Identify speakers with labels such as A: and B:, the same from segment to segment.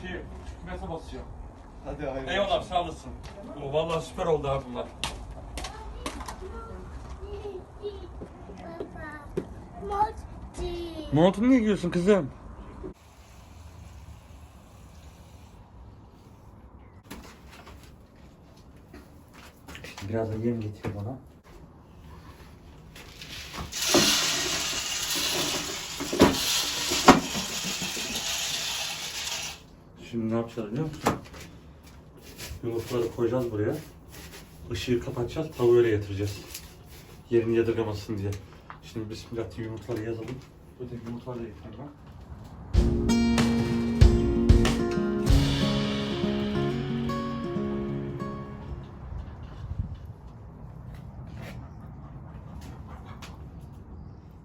A: şey, kümese basacağım.
B: Hadi hayır.
A: Eyvallah sağ olasın. O vallahi süper oldu abi bunlar.
C: Mochi.
A: Montunu niye giyiyorsun kızım? Biraz da yem getir bana. Şimdi ne yapacağız biliyor musun? Yumurtaları koyacağız buraya. Işığı kapatacağız, tavuğu öyle getireceğiz. Yerini yadırgamasın diye. Şimdi bismillah diye yumurtaları yazalım. Öteki yumurtaları da getireyim ben.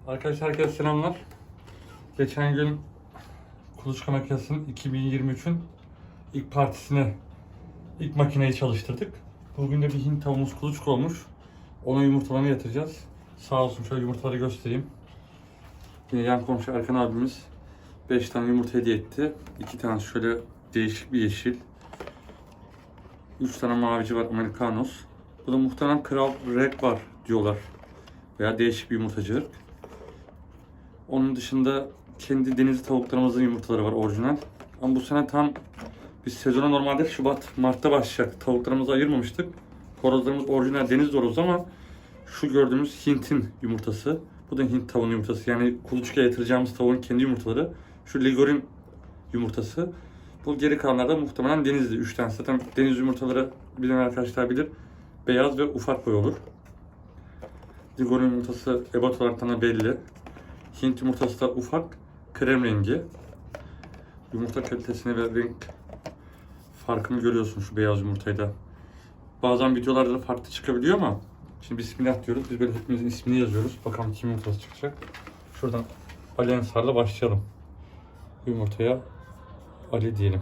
A: Arkadaşlar herkese selamlar. Geçen gün kuluçka makinesinin 2023'ün ilk partisine ilk makineyi çalıştırdık. Bugün de bir Hint tavuğumuz kuluçka olmuş. Ona yumurtalarını yatıracağız. Sağ olsun şöyle yumurtaları göstereyim. Yine yan komşu Erkan abimiz 5 tane yumurta hediye etti. 2 tane şöyle değişik bir yeşil. 3 tane mavici var Amerikanos. Bu da muhtemelen Kral Reg var diyorlar. Veya değişik bir yumurtacılık. Onun dışında kendi denizli tavuklarımızın yumurtaları var orijinal. Ama bu sene tam biz sezona normalde Şubat, Mart'ta başlayacak. Tavuklarımızı ayırmamıştık. Horozlarımız orijinal deniz horozu ama şu gördüğümüz Hint'in yumurtası. Bu da Hint tavuğunun yumurtası. Yani kuluçkaya yatıracağımız tavuğun kendi yumurtaları. Şu Ligorin yumurtası. Bu geri kalanlar da muhtemelen denizli. 3 tane. Zaten deniz yumurtaları bilen arkadaşlar bilir. Beyaz ve ufak boy olur. Ligorin yumurtası ebat olarak belli. Hint yumurtası da ufak, krem rengi. Yumurta kalitesini ve renk farkını görüyorsun şu beyaz yumurtayla. Bazen videolarda da farklı çıkabiliyor ama şimdi bismillah diyoruz. Biz böyle hepimizin ismini yazıyoruz. Bakalım kim yumurtası çıkacak. Şuradan Ali Ensar'la başlayalım. Yumurtaya Ali diyelim.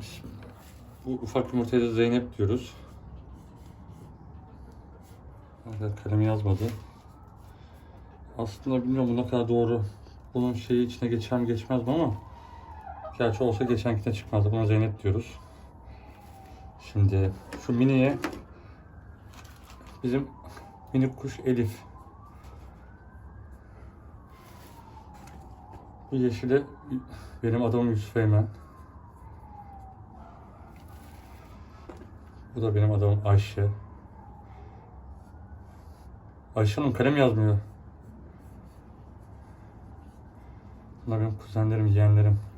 A: Bismillah. Bu ufak yumurtaya da Zeynep diyoruz. Evet kalemi yazmadı. Aslında bilmiyorum bu ne kadar doğru. Bunun şeyi içine geçer mi geçmez mi ama gerçi olsa geçenkine çıkmazdı. Buna Zeynep diyoruz. Şimdi şu miniye bizim minik kuş Elif. Bu yeşile benim adamım Yusuf Eymen. Bu da benim adamım Ayşe. Ayşe Hanım kalem yazmıyor. Bunlar benim kuzenlerim, yeğenlerim.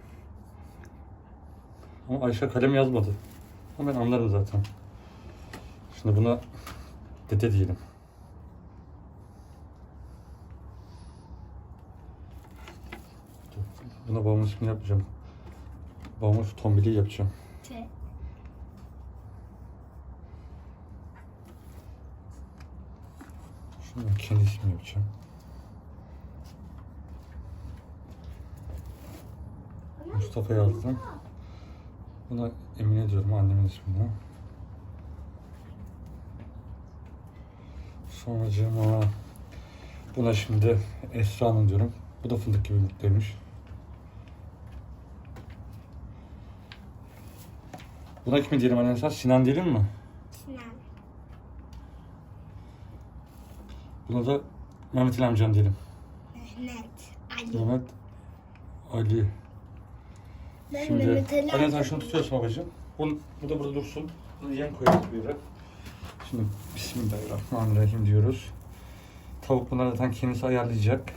A: Ama Ayşe kalem yazmadı. Ama ben anlarım zaten. Şimdi buna dede diyelim. Buna babamın ismini yapmayacağım. Babamın şu tombili yapacağım.
C: Te.
A: Şunu kendi ismini yapacağım. Mustafa yazdım. Buna Emine diyorum annemin ismini. Sonracığıma buna şimdi Esra Hanım diyorum. Bu da fındık gibi mutluymuş. Buna kimi diyelim anne? Sinan diyelim mi?
C: Sinan.
A: Buna da Mehmet Ali amcan diyelim.
C: Mehmet. Ali.
A: Mehmet Ali. Şimdi sen şunu tutuyorsun babacığım. Bunu, bu da burada dursun. Bunu yem koyalım bir yere. Şimdi Bismillahirrahmanirrahim diyoruz. Tavuk bunları zaten kendisi ayarlayacak.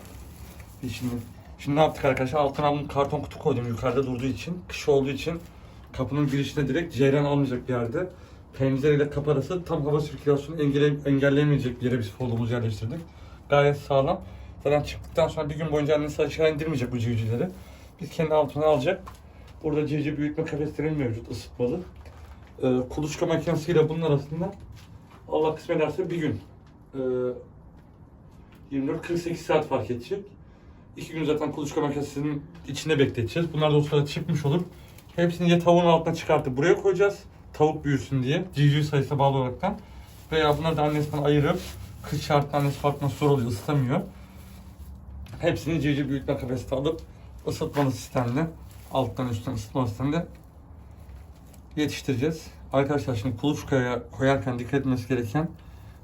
A: Biz şimdi Şimdi ne yaptık arkadaşlar? Altına bunun karton kutu koydum yukarıda durduğu için. Kış olduğu için kapının girişine direkt ceyran almayacak bir yerde. Pencereyle kapı arası tam hava sirkülasyonu engelle, engelleyemeyecek bir yere biz folduğumuzu yerleştirdik. Gayet sağlam. Zaten çıktıktan sonra bir gün boyunca annesi aşağı indirmeyecek bu civcivleri. Biz kendi altına alacak. Burada civciv büyütme kafesleri mevcut ısıtmalı. Ee, kuluçka makinesiyle bunun arasında Allah kısmet ederse bir gün e, 24-48 saat fark edecek. İki gün zaten kuluçka makinesinin içinde bekleteceğiz. Bunlar da o sırada çıkmış olur. Hepsini ya tavuğun altına çıkartıp buraya koyacağız. Tavuk büyüsün diye. Civciv sayısına bağlı olaraktan. Veya bunları da annesinden ayırıp kış şartlı annesi bakma zor oluyor, ısıtamıyor. Hepsini civciv büyütme kafesine alıp ısıtmalı sistemle alttan üstten ısıtma sisteminde yetiştireceğiz. Arkadaşlar şimdi kuluçkaya koyarken dikkat etmesi gereken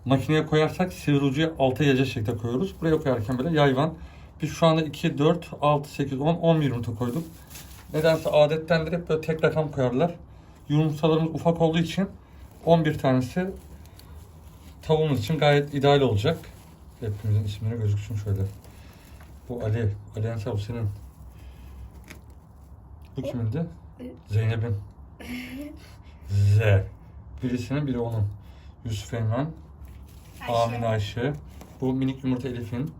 A: makineye koyarsak sivri ucuyu alta gelecek şekilde koyuyoruz. Buraya koyarken böyle yayvan. Biz şu anda 2, 4, 6, 8, 10, 11 yumurta koyduk. Nedense adettendir hep böyle tek rakam koyarlar. Yumurtalarımız ufak olduğu için 11 tanesi tavuğumuz için gayet ideal olacak. Hepimizin isimleri gözüksün şöyle. Bu Ali. Ali Ensar bu senin. Bu kimindi? Zeynep'in. Z. Birisinin biri onun. Yusuf Eymen. Amin Ayşe. Bu minik yumurta Elif'in.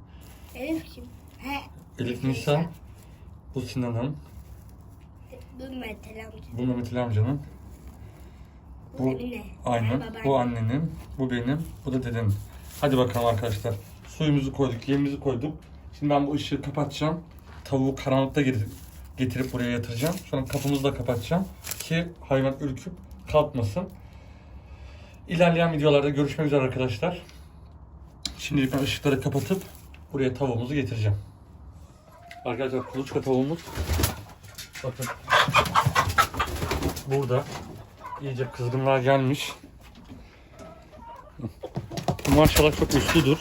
C: Elif kim? He.
A: Elif Nisa. Bu Sinan'ın.
C: Bu Metal amca.
A: Bu Ali amcanın.
C: Bu,
A: Bu aynen. Bu annenin. Bu benim. Bu da dedenin. Hadi bakalım arkadaşlar. Suyumuzu koyduk, yemimizi koyduk. Şimdi ben bu ışığı kapatacağım. Tavuğu karanlıkta getirip, getirip buraya yatıracağım. Sonra kapımızı da kapatacağım ki hayvan ürküp kalkmasın. İlerleyen videolarda görüşmek üzere arkadaşlar. Şimdi ben ışıkları kapatıp buraya tavuğumuzu getireceğim. Arkadaşlar kuluçka tavuğumuz bakın burada iyice kızgınlığa gelmiş. Maşallah çok usludur.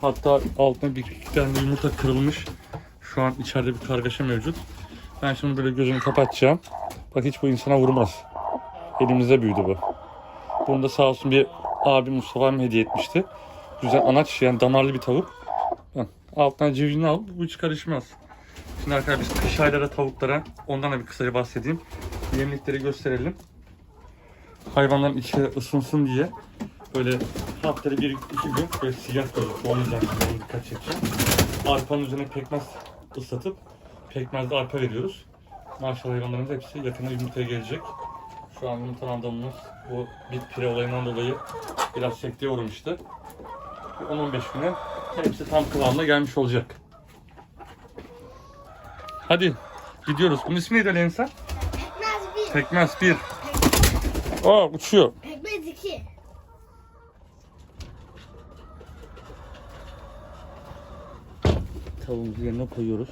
A: Hatta altına bir iki tane yumurta kırılmış. Şu an içeride bir kargaşa mevcut. Ben şimdi böyle gözümü kapatacağım. Bak hiç bu insana vurmaz. Elimizde büyüdü bu. Bunu da sağ olsun bir abi Mustafa'm hediye etmişti. Güzel anaç yani damarlı bir tavuk. Alttan civcini al bu hiç karışmaz. Şimdi arkadaşlar biz kış ayları tavuklara ondan da bir kısaca bahsedeyim. Yemlikleri gösterelim. Hayvanların içi ısınsın diye böyle haftada bir iki gün böyle siyah koyduk. O yüzden dikkat çekeceğim. Arpanın üzerine pekmez ıslatıp pekmezli arpa veriyoruz. Maşallah hayvanlarımız hepsi yakında yumurtaya gelecek. Şu an yumurtalandığımız bu bit pire olayından dolayı biraz sekteye uğramıştı. Bir 10-15 güne hepsi tam kıvamına gelmiş olacak. Hadi gidiyoruz. Bunun ismi neydi
C: bir.
A: Pekmez 1. Aa uçuyor.
C: Pekmez iki.
A: Tavuğumuzu yerine koyuyoruz.